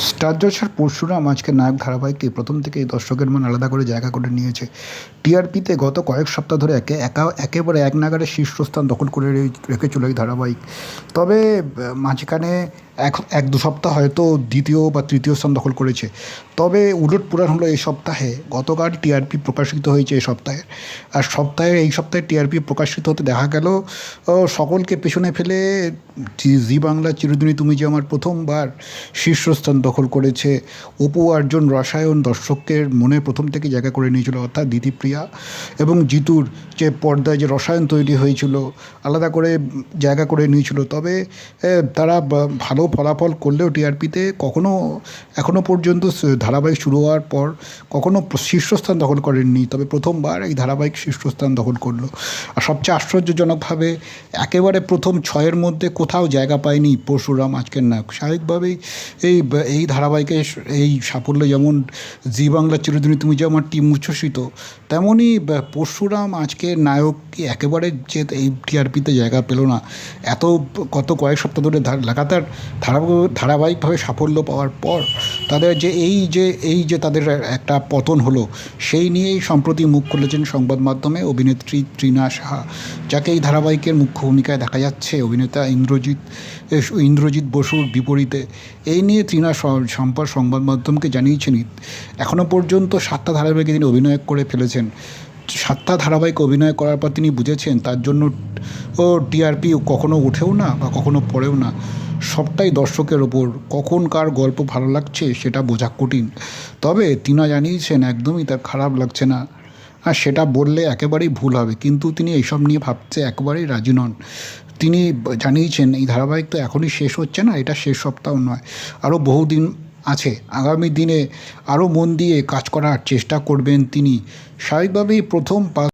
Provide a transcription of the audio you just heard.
Star জলসার পরশুরাম আজকে নায়ক ধারাবাহিকে প্রথম থেকেই দর্শকের মন আলাদা করে জায়গা করে নিয়েছে। টিআরপিতে গত কয়েক সপ্তাহ ধরে একে একা, একেবারে এক নাগারে শীর্ষস্থান দখল করে রে- চলে এই ধারাবাহিক। তবে মাঝখানে এক এক দু সপ্তাহ হয়তো দ্বিতীয় বা তৃতীয় স্থান দখল করেছে। তবে উলট পুরাণ হলো এই সপ্তাহে গতকাল টিআরপি প্রকাশিত হয়েছে এই সপ্তাহে। আর সপ্তাহে এই সপ্তাহে টিআরপি প্রকাশিত হতে দেখা গেল সকলকে পেছনে ফেলে জি- বাংলা চিরদিনই তুমি যে আমার প্রথমবার শীর্ষস্থান দখল করেছে। অপু অর্জুন রসায়ন দর্শকের মনে প্রথম থেকে জায়গা করে নিয়েছিল, অর্থাৎ দিতিপ্রিয়া এবং জিতুর যে পর্দায় যে রসায়ন তৈরি হয়েছিল, আলাদা করে জায়গা করে নিয়েছিল। তবে তারা ভালো ফলাফল করলেও টিআরপিতে কখনো এখনও পর্যন্ত ধারাবাহিক শুরু হওয়ার পর কখনো শীর্ষস্থান দখল করেননি। তবে প্রথমবার এই ধারাবাহিক শীর্ষস্থান দখল করল। আর সবচেয়ে আশ্চর্যজনকভাবে একেবারে প্রথম ছয়ের মধ্যে কোথাও জায়গা পায়নি পরশুরাম আজকের নায়ক। স্বাভাবিকভাবেই এই এই ধারাবাহিকে এই সাফল্য যেমন জি বাংলা চিরদিনই তুমি যে আমার টিম উচ্ছ্বসিত তেমনই পরশুরাম আজকের নায়ক কি একেবারে যে এই টিআরপিতে জায়গা পেল না। এত গত কয়েক সপ্তাহ ধরে লাগাতার ধারাবাহিকভাবে সাফল্য পাওয়ার পর তাদের যে এই যে এই যে তাদের একটা পতন হলো, সেই নিয়েই সম্প্রতি মুখ খুলেছেন সংবাদ মাধ্যমে অভিনেত্রী তৃণা সাহা, যাকে এই ধারাবাহিকের মুখ্য ভূমিকায় দেখা যাচ্ছে অভিনেতা ইন্দ্রজিৎ ইন্দ্রজিৎ বসুর বিপরীতে। এই নিয়ে স- সম্পর সংবাদ মাধ্যমকে জানিয়েছেন এখনও পর্যন্ত সাতটা ধারাবাহিকে তিনি অভিনয় করে ফেলেছেন। সাতটা ধারাবাহিক অভিনয় করার পর তিনি বুঝেছেন, তার জন্য ও টিআরপি কখনো ওঠেও না বা কখনো পড়েও না। সবটাই দর্শকের ওপর। কখন কার গল্প ভালো লাগছে সেটা বোঝা কঠিন। তবে তিনা জানিয়েছেন, একদমই তার খারাপ লাগছে না। আর সেটা বললে একেবারেই ভুল হবে। কিন্তু তিনি এইসব নিয়ে ভাবতে একেবারেই রাজি নন। তিনি জানিয়েছেন, এই ধারাবাহিক তো এখনই শেষ হচ্ছে না, এটা শেষ সপ্তাহ নয়। আরও বহুদিন আছে। আগামী দিনে আরও মন দিয়ে কাজ করার চেষ্টা করবেন তিনি। স্বাভাবিকভাবেই প্রথম পাঁচ